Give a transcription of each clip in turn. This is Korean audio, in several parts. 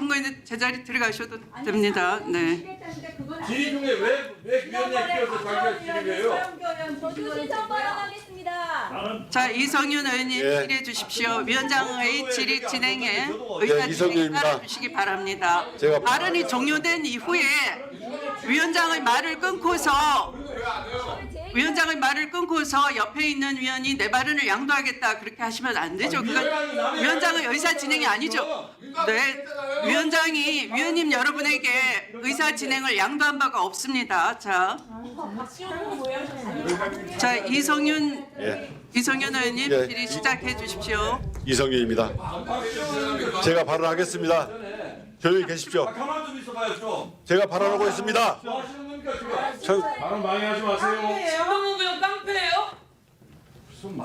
참고인 제자리 들어가셔도 됩니다. 네. 질의 중에 왜왜 위원회 끼어서 자기가? 조수신청 발언하겠습니다. 자 이성윤 의원님 예. 질의해 주십시오. 위원장의 질의 진행에 의사 예, 진행 이성윤입니다. 따라주시기 바랍니다. 제가- 발언이 종료된 이후에 위원장의 말을 끊고서 위원장의 말을 끊고서 옆에 있는 위원이 내 발언을 양도하겠다 그렇게 하시면 안 되죠. 그건 위원장의 의사 진행이 아니죠. 네, 위원장이 위원님 여러분에게 의사 진행을 양도한 바가 없습니다. 자, 자 이성윤 예, 이성윤 의원님 예. 질의 시작해 주십시오. 이성윤입니다. 제가 발언하겠습니다. 조용히 계십시오. 아, 가만 좀 있어봐요 좀. 제가 발언하고 있습니다. 뭐 하시는 겁니까 지금? 저 발언 마세요. 신동훈 의원 깡패예요?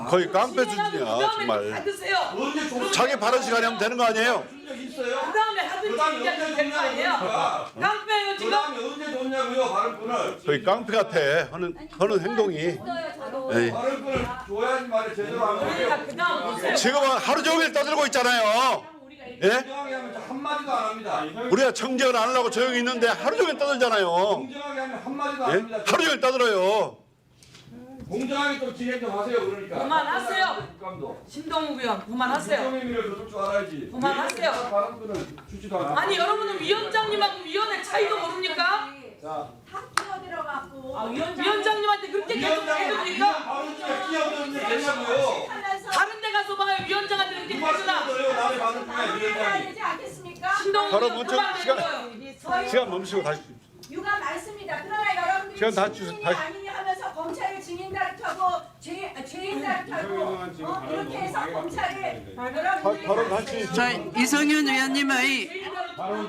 거의 깡패 그 수준이야 다음에 정말. 받으세요. 언제 조 자기 발언 시간이 하면 되는 거 아니에요? 적 있어요? 그 다음에 하든지 그다음에 얘기하면 언제 될거 아니에요? 줬냐고 깡패예요 그 지금? 다음에 언제 줬냐고요 발언권을. 거의 깡패 같아. 하는 하는 행동이. 에이. 발언권을 줘야지 말을 제대로 안 그러니까 거예요. 그 다음 보세요. 지금은 하루 종일 떠들고 있잖아요. 예? 공정하게 하면 한마디도 안 합니다. 우리가 청정을 안 하려고 조용히 있는데 하루 종일 떠들잖아요. 공정하게 하면 한마디도 안 예? 합니다. 하루 종일 떠들어요. 공정하게 좀 진행 좀 하세요 그러니까. 그만하세요. 국감도. 신동욱 의원 그만하세요. 국정의 미를 줬을 줄 알아야지. 그만하세요. 주지도 않고. 아니 여러분은 위원장님하고 위원회 차이도 모릅니까? 자, 다 끼어 들어갖고 아, 위원, 위원장님한테 그렇게 계속 위원장이 해줍니까? 발언 중에 끼어드는 게 되냐고요. 하면서 다른 데 가서 봐요 위원장한테 그렇게 누가 해주나? 남의 발언 중에 해야 위원장이. 되지 않겠습니까? 신동욱 바로 의원 그만 시간-. 저희 시간 멈추고 다시. 유감 많습니다. 그러나 여러분들이 시간 다 주- 검찰을 다루고 죄, 죄인 다루고 어, 이렇게 해서 다시. 자 이성윤 의원님의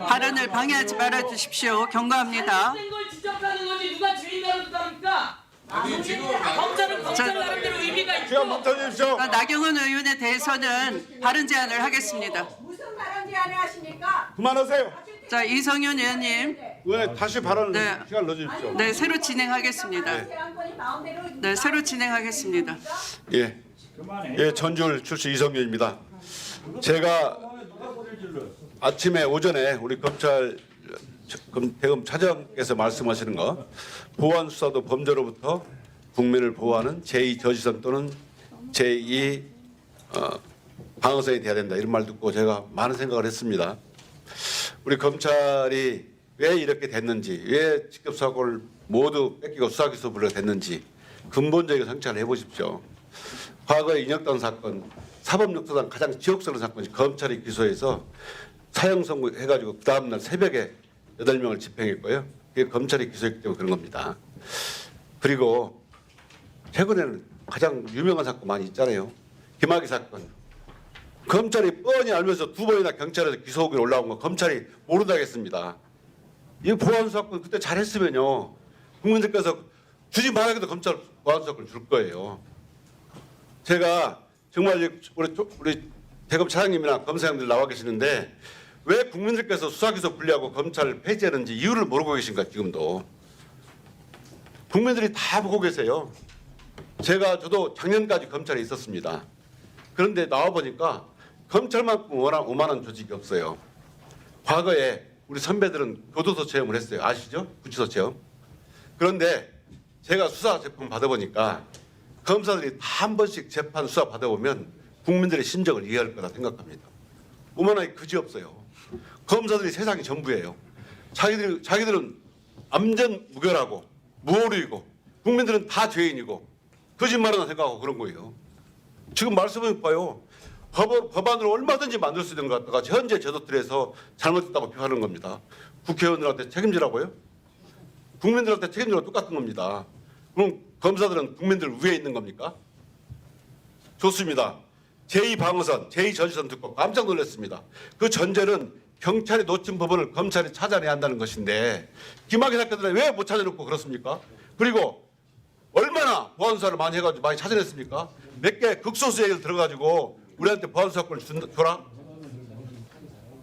발언을 방해하지 말아 주십시오. 경고합니다. 잘못된 걸 지적하는 거지 누가 죄인 다룰까니까? 검찰은 검찰 나름대로 의미가 있고 시간 멈춰주십시오. 자, 나경원 의원에 대해서는 발언 제안을 하겠습니다. 무슨 발언 제안을 하십니까? 그만하세요. 자 이성윤 의원님, 왜 다시 발언 네. 시간 넣어주십시오. 네 새로 진행하겠습니다. 마음대로 네 새로 진행하겠습니다. 예, 예 전주울 출신 이성윤입니다. 제가? 아침에 오전에 우리 검찰 검- 대검 차장께서 말씀하시는 거 보안 수사도 범죄로부터 국민을 보호하는 제2 저지선 또는 제2 어, 방어선이 돼야 된다 이런 말 듣고 제가 많은 생각을 했습니다. 우리 검찰이 왜 이렇게 됐는지 왜 직급 사고를 모두 뺏기고 수사기소 불려 됐는지 근본적인 성찰을 해보십시오. 과거의 인혁단 사건, 사법역사상 가장 지옥스러운 사건이 검찰이 기소해서 사형 선고해가지고 그 다음날 새벽에 여덟 명을 집행했고요. 그게 검찰이 기소했기 때문에 그런 겁니다. 그리고 최근에는 가장 유명한 사건 많이 있잖아요. 김학의 사건. 검찰이 뻔히 알면서 두 번이나 경찰에서 기소 의견 올라온 거 검찰이 모른다겠습니다. 이 보안 사건 그때 잘했으면요. 국민들께서 주지 말아도 검찰 보안 사건 줄 거예요. 제가 정말 이 우리 조- 우리 대검 차장님이나 검사님들 나와 계시는데 왜 국민들께서 수사기소 분리하고 검찰을 폐지하는지 이유를 모르고 계신가 지금도 국민들이 다 보고 계세요. 제가 저도 작년까지 검찰에 있었습니다. 그런데 나와 보니까 검찰만큼 워낙 오만한 조직이 없어요. 과거에 우리 선배들은 교도소 체험을 했어요. 아시죠? 구치소 체험. 그런데 제가 수사 제품 받아보니까 검사들이 다 한 번씩 재판 수사 받아보면 국민들의 심정을 이해할 거라 생각합니다. 오만하게 그지 없어요. 검사들이 세상이 전부예요. 자기들 자기들은 암전 무결하고 무오류이고 국민들은 다 죄인이고 거짓말하나 생각하고 그런 거예요. 지금 말씀해 봐요. 법, 법안으로 얼마든지 만들 수 있는 것 갖다가 현재 제도틀에서 잘못했다고 비판하는 겁니다. 국회의원들한테 책임지라고요? 국민들한테 책임지랑 똑같은 겁니다. 그럼 검사들은 국민들 위에 있는 겁니까? 좋습니다. 제2방어선, 제2저지선 듣고 깜짝 놀랐습니다. 그 전제는 경찰이 놓친 법원을 검찰이 찾아내야 한다는 것인데 김학의 사건들은 왜 못 찾아냈고 그렇습니까? 그리고 얼마나 보안수사를 많이 해가지고 많이 찾아냈습니까? 몇 개 극소수 얘기를 들어가지고 우리한테 보안수사권을 준, 줘라?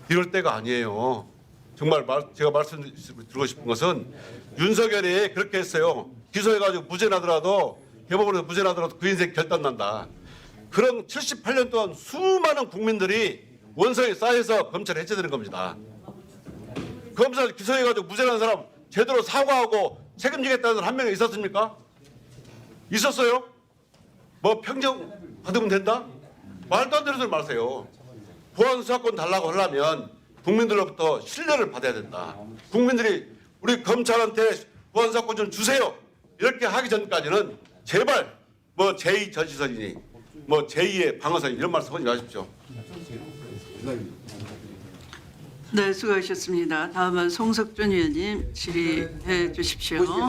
이럴 때가 아니에요. 정말 말, 제가 말씀드리고 싶은 것은 윤석열이 그렇게 했어요. 기소해가지고 무죄 나더라도 대법원에서 무죄 나더라도 그 인생 결단 난다. 그런 78년 동안 수많은 국민들이 원성에 쌓여서 검찰에 해체되는 겁니다. 검사 기소해가지고 무죄라는 사람 제대로 사과하고 책임지겠다는 사람 한 명이 있었습니까? 있었어요? 뭐 평정 받으면 된다? 말도 안 되는 소리 마세요. 보안 수사권 달라고 하려면 국민들로부터 신뢰를 받아야 된다. 국민들이 우리 검찰한테 보안 수사권 좀 주세요. 이렇게 하기 전까지는 제발 뭐 제2 전시선이니 뭐 제2의 방어선이 이런 말씀 하지 마십시오. 네, 수고하셨습니다. 다음은 송석준 의원님 질의해 주십시오.